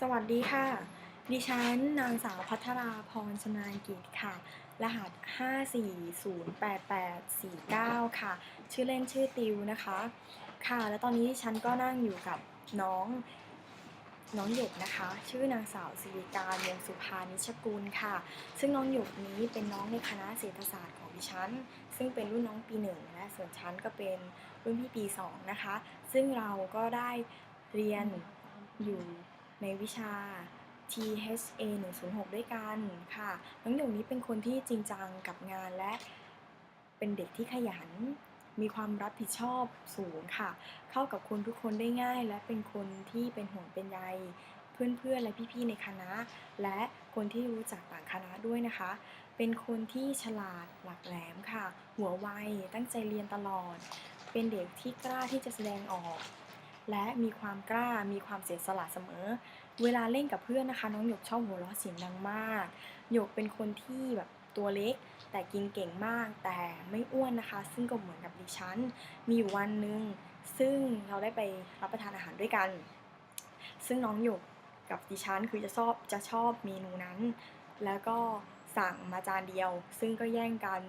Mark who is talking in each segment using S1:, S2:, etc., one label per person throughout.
S1: สวัสดีค่ะ ดิฉันนางสาวพัทราพรชนาญกิจค่ะ รหัส 5408849 ค่ะ ชื่อเล่นชื่อติวนะคะ ค่ะ และตอนนี้ดิฉันก็นั่งอยู่กับน้องน้องหยกนะคะ ชื่อนางสาวสิริการวงสุภานิชกุลค่ะ ซึ่งน้องหยกนี้เป็นน้องในคณะเศรษฐศาสตร์ของดิฉัน ซึ่งเป็นรุ่นน้องปีหนึ่งและส่วนชั้นก็เป็นรุ่นพี่ปีสองนะคะ ซึ่งเราก็ได้เรียนอยู่ ในวิชา THA 106 ด้วยกันค่ะ น้องหยกนี้เป็นคนที่จริงจังกับงานและเป็นเด็กที่ขยัน มีความรับผิดชอบสูงค่ะ เข้ากับคนทุกคนได้ง่าย และเป็นคนที่เป็นห่วงเป็นใยเพื่อนๆและพี่ๆในคณะ และคนที่รู้จักต่างคณะด้วยนะคะ เป็นคนที่ฉลาดหลักแหลมค่ะ หัวไวตั้งใจเรียนตลอด เป็นเด็กที่กล้าที่จะแสดงออก และมีความกล้ามีความเสียสละเสมอ เวลาเล่นกับเพื่อนนะคะ น้องหยกชอบหัวเราะเสียงดังมากหยกเป็นคนที่แบบตัวเล็ก แต่กินเก่งมากแต่ไม่อ้วนนะคะ ซึ่งก็เหมือนกับดิฉัน มีอยู่วันหนึ่งซึ่งเราได้ไปรับประทานอาหารด้วยกัน ซึ่งน้องหยกกับดิฉันคือจะชอบจะชอบเมนูนั้น แล้วก็สั่งมาจานเดียว ซึ่งก็แย่งกัน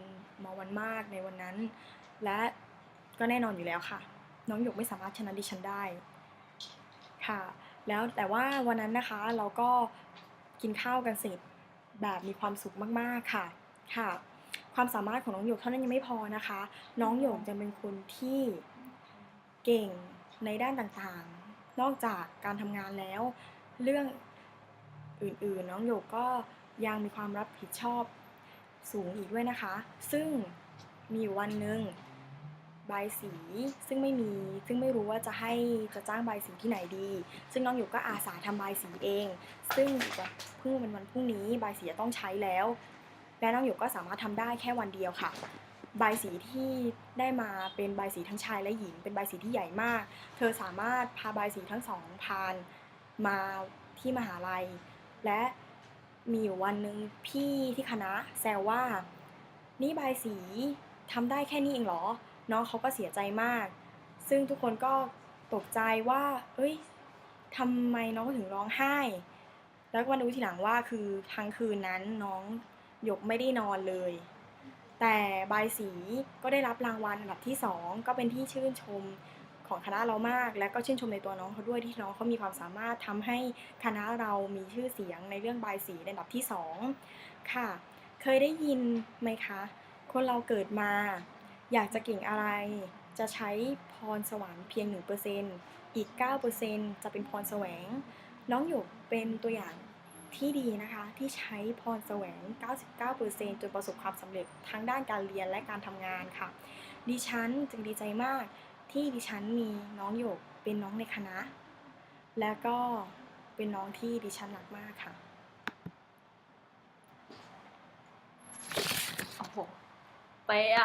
S1: มาวันมากในวันนั้น และก็แน่นอนอยู่แล้วค่ะ น้องหยกไม่สามารถชนะดิฉันได้ค่ะ แล้วแต่ว่าวันนั้นนะคะเราก็กินข้าวกันเสร็จแบบมีความสุขมากๆค่ะค่ะ ความสามารถของน้องหยกเท่านั้นยังไม่พอนะคะ น้องหยกจะเป็นคนที่เก่งในด้านต่างๆ นอกจากการทำงานแล้ว เรื่องอื่นๆ น้องหยกก็ยังมีความรับผิดชอบสูงอีกด้วยนะคะ ซึ่งมีวันหนึ่ง บายสีซึ่งไม่มีซึ่งไม่รู้ว่าจะให้จะจ้างใบายสีที่ไหนดี ซึ่งน้องหยกก็อาสาทำใบายสีเอง ซึ่งเพิ่งเป็นวันพรุ่งนี้ใบายสีจะต้องใช้แล้ว และน้องหยกก็สามารถทำได้แค่วันเดียวค่ะใบายสีที่ได้มาเป็นใบายสีทั้งชายและหญิง เป็นใบายสีที่ใหญ่มาก เธอสามารถพาใบายสีทั้งสองพานมาที่มหาลัย และมีอยู่วันหนึ่งพี่ที่คณะแซวว่า นี่ใบายสีทำได้แค่นี้เองเหรอ น้องเขาก็เสียใจมาก ซึ่งทุกคนก็ตกใจว่า เอ้ยทำไมน้องถึงร้องไห้ แล้วก็มารู้ทีหลังว่าคือทั้งคืนนั้นน้องหยกไม่ได้นอนเลย แต่บายสีก็ได้รับรางวัลอันดับที่สองก็เป็นที่ชื่นชมของคณะเรามาก และก็ชื่นชมในตัวน้องเขาด้วยที่น้องเขามีความสามารถทำให้คณะเรามีชื่อเสียงในเรื่องบายสีในอันดับที่สองค่ะ เคยได้ยินไหมคะ คนเราเกิดมา อยากจะเก่งอะไร จะใช้พรสวรรค์เพียง 1%อีก 9%จะเป็นพรแสวง น้องหยกเป็นตัวอย่างที่ดีนะคะที่ใช้พรแสวง 99%จนประสบความสำเร็จทั้งด้านการเรียนและการทำงานค่ะ ดิฉันจึงดีใจมากที่ดิฉันมีน้องหยกเป็นน้องในคณะ และก็เป็นน้องที่ดิฉันรักมากค่ะ
S2: โอ้โหเป๊ะอะ